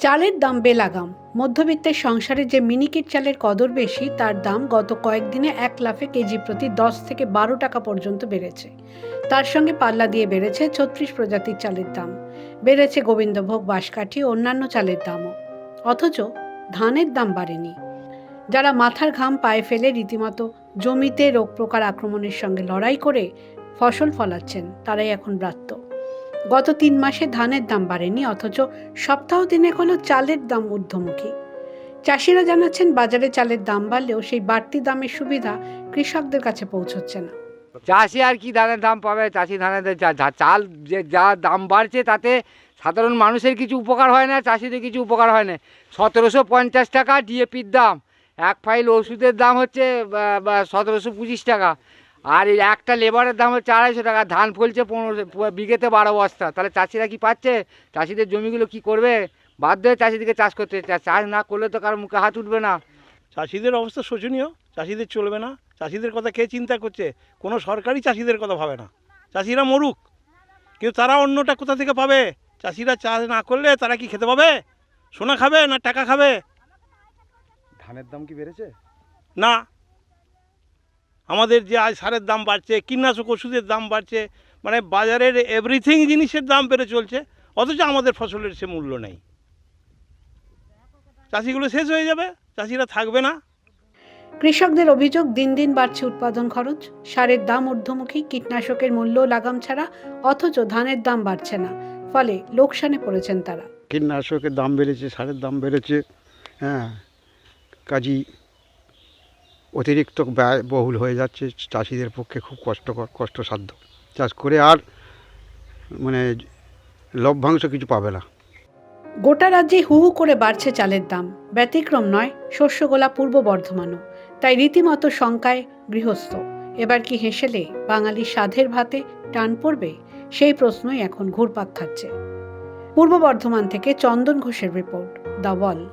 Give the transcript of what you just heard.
চালের দাম বেলাগাম। মধ্যবিত্তের সংসারে যে মিনিকিট চালের কদর বেশি, তার দাম গত কয়েকদিনে এক লাফে কেজি প্রতি দশ থেকে বারো টাকা পর্যন্ত বেড়েছে। তার সঙ্গে পাল্লা দিয়ে বেড়েছে ছত্রিশ প্রজাতির চালের দাম। বেড়েছে গোবিন্দভোগ বাঁশকাঠি, অন্যান্য চালের দামও। অথচ ধানের দাম বাড়েনি। যারা মাথার ঘাম পায়ে ফেলে রীতিমতো জমিতে রোগ প্রকার আক্রমণের সঙ্গে লড়াই করে ফসল ফলাচ্ছেন, তারাই এখন ব্রাত্য। গত তিন মাসে ধানের দাম বাড়েনি, অথচ সপ্তাহ দিনেক হলো চালের দাম ঊর্ধ্বমুখী। চাষিরা জানাচ্ছেন, বাজারে চালের দাম বাড়লেও সেই বাড়তি দামের সুবিধা কৃষকদের কাছে পৌঁছচ্ছে না। চাষি আর কি ধানের দাম পাবে? চাষি ধানের চাল যে যা দাম বাড়ছে, তাতে সাধারণ মানুষের কিছু উপকার হয় না, চাষিদের কিছু উপকার হয় না। সতেরোশো পঞ্চাশ টাকা ডিএপির দাম। এক ফাইল ওষুধের দাম হচ্ছে সতেরোশো পঁচিশ টাকা। আর এই একটা লেবারের দাম হচ্ছে আড়াইশো টাকা ধান ফলছে পনেরো বিঘেতে বারো বস্তা। তাহলে চাষিরা কি পাচ্ছে? চাষিদের জমিগুলো কি করবে? বাধ্য হয়ে চাষিদিকে চাষ করতে। চাষ না করলে তো কারও মুখে হাত উঠবে না। চাষিদের অবস্থা শোচনীয় চাষিদের চলবে না। চাষিদের কথা কে চিন্তা করছে? কোনো সরকারই চাষিদের কথা ভাবে না। চাষিরা মরুক কিন্তু তারা অন্যটা কোথা থেকে পাবে? চাষিরা চাষ না করলে তারা কি খেতে পাবে? সোনা খাবে না টাকা খাবে? ধানের দাম কি বেড়েছে? না। আমাদের যে আজ সারের দাম বাড়ছে কীটনাশক ওষুধের দাম বাড়ছে মানে বাজারের এভরিথিং জিনিসের দাম বেড়ে চলছে অথচ আমাদের ফসলের সে মূল্য নেই। চাষিগুলো শেষ হয়ে যাবে চাষিরা থাকবে না। কৃষকদের অভিযোগ দিন দিন বাড়ছে উৎপাদন খরচ সারের দাম ঊর্ধ্বমুখী কীটনাশকের মূল্য লাগাম ছাড়া অথচ ধানের দাম বাড়ছে না ফলে লোকসানে পড়েছেন তারা। কীটনাশকের দাম বেড়েছে সারের দাম বেড়েছে হ্যাঁ কাজী অতিরিক্ত ব্যয় বহুল হয়ে যাচ্ছে, চাষিদের পক্ষে খুব কষ্টকর, কষ্টসাধ্য। চাষ করে আর মানে লভ্যাংশ কিছু পাবে না। গোটা রাজ্যে হু হু করে বাড়ছে চালের দাম। ব্যতিক্রম নয় শস্যগোলা পূর্ব বর্ধমানও। তাই রীতিমতো শঙ্কায় গৃহস্থ। এবার কি হেসেলে বাঙালির সাধের ভাতে টান পড়বে? সেই প্রশ্নই এখন ঘুরপাক খাচ্ছে। পূর্ব বর্ধমান থেকে চন্দন ঘোষের রিপোর্ট, দ্য ওয়াল।